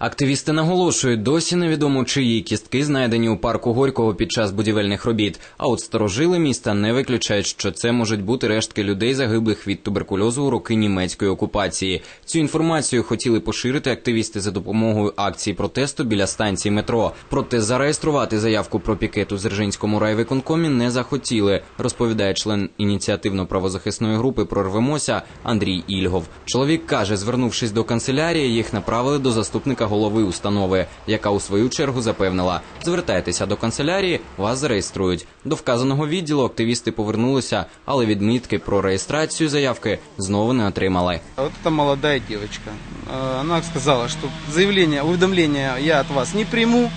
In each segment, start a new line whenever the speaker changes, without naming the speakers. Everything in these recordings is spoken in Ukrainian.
Активісти наголошують, досі невідомо чиї кістки знайдені у парку Горького під час будівельних робіт. А от старожили міста не виключають, що це можуть бути рештки людей, загиблих від туберкульозу у роки німецької окупації. Цю інформацію хотіли поширити активісти за допомогою акції протесту біля станції метро. Проте зареєструвати заявку про пікет у Зержинському райвиконкомі не захотіли, розповідає член ініціативно-правозахисної групи Прорвемося Андрій Ільгов. Чоловік каже, звернувшись до канцелярії, їх направили до заступника голови установи, яка у свою чергу запевнила: звертайтеся до канцелярії, вас зареєструють. До вказаного відділу активісти повернулися, але відмітки про реєстрацію заявки знову не отримали.
А Вот эта молодая девочка, э, она сказала, что заявление, уведомление я от вас не приму.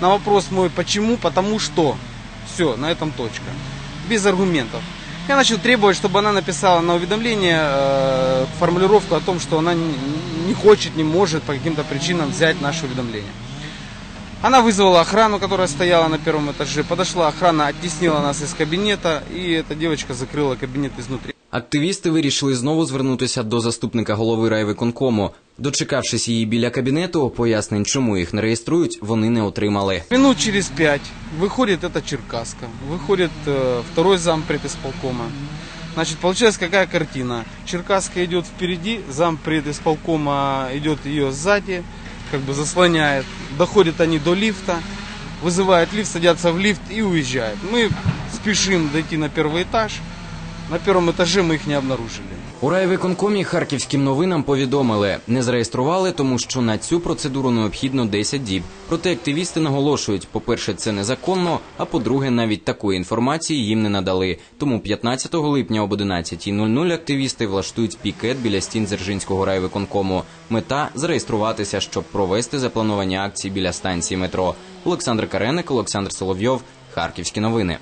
На вопрос мой почему, потому что. Все, на этом точка. Без аргументов. Я начал требовать, чтобы она написала на уведомление э, формулировку о том, что она не, не хочет, не может по каким-то причинам взять наше уведомление. Она вызвала охрану, которая стояла на первом этаже. Подошла охрана, оттеснила нас из кабинета, и эта девочка закрыла кабинет изнутри.
Активісти вирішили знову звернутися до заступника голови райвиконкому. Дочекавшись її біля кабінету, пояснень, чому їх не реєструють, вони не отримали.
Минут через пять выходит эта Черкаска, выходит э, второй зампред исполкома. Значит, получается какая картина? Черкаска идет впереди, зампред исполкома идет ее сзади, как бы заслоняет. Доходят они до лифта, вызывают лифт, садятся в лифт и уезжают. Мы спешим дойти на первый этаж. На первом этаже мы их не обнаружили.
У райвиконкомі харківським новинам повідомили, не зареєстрували, тому що на цю процедуру необхідно 10 діб. Проте активісти наголошують: по-перше, це незаконно, а по-друге, навіть такої інформації їм не надали. Тому 15 липня об 11.00 активісти влаштують пікет біля стін Дзержинського райвиконкому. Мета зареєструватися, щоб провести заплановані акції біля станції метро. Олександр Кареник, Олександр Соловйов, Харківські новини.